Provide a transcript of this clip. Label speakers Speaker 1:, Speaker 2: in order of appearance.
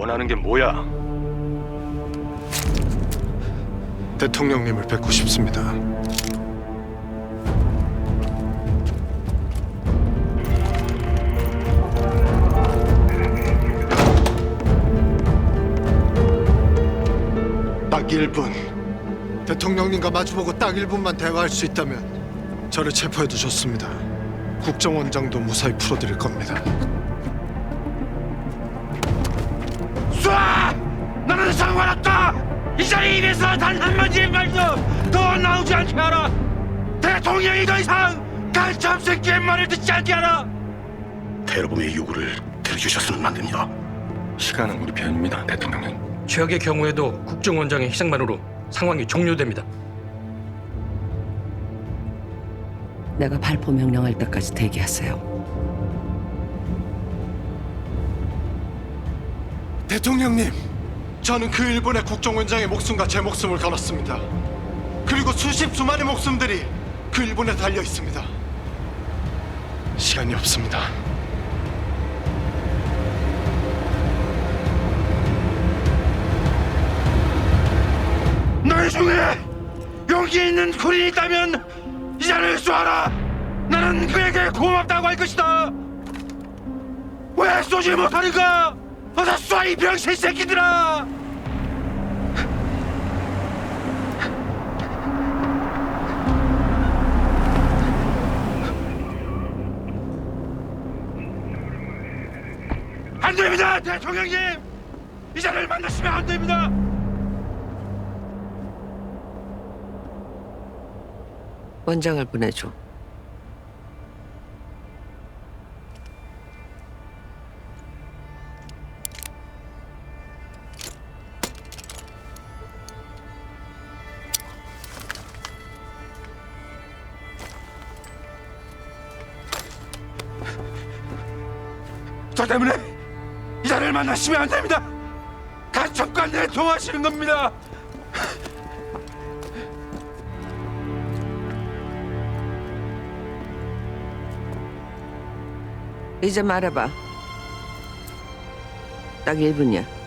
Speaker 1: 원하는 게 뭐야?
Speaker 2: 대통령님을 뵙고 싶습니다. 딱 1분. 대통령님과 마주보고 딱 1분만 대화할 수 있다면 저를 체포해도 좋습니다. 국정원장도 무사히 풀어드릴 겁니다.
Speaker 3: 나는 상관없다! 이 자리 입에서 단 한 마디의 말도 더 나오지 않게 하라! 대통령이 더 이상 간첩 새끼의 말을 듣지 않게 하라!
Speaker 4: 테러범의 요구를 들어주셔서는 안 됩니다.
Speaker 1: 시간은 우리 편입니다, 대통령님.
Speaker 5: 최악의 경우에도 국정원장의 희생만으로 상황이 종료됩니다.
Speaker 6: 내가 발포 명령할 때까지 대기하세요.
Speaker 2: 대통령님, 저는 그 일본의 국정원장의 목숨과 제 목숨을 걸었습니다. 그리고 수십 수만의 목숨들이 그 일본에 달려 있습니다. 시간이 없습니다.
Speaker 3: 너희 중에 용기 있는 군인이 있다면 이 자를 쏘아라! 나는 그에게 고맙다고 할 것이다! 왜 쏘지 못하는가? 어서 쏴, 이 병신 새끼들아! 안 됩니다, 대통령님! 이 자를 만나시면 안 됩니다!
Speaker 6: 원장을 보내줘.
Speaker 3: 저 때문에 이 자를 만나시면 안 됩니다. 간첩과 내통하시는 겁니다.
Speaker 6: 이제 말해봐. 딱 1분이야.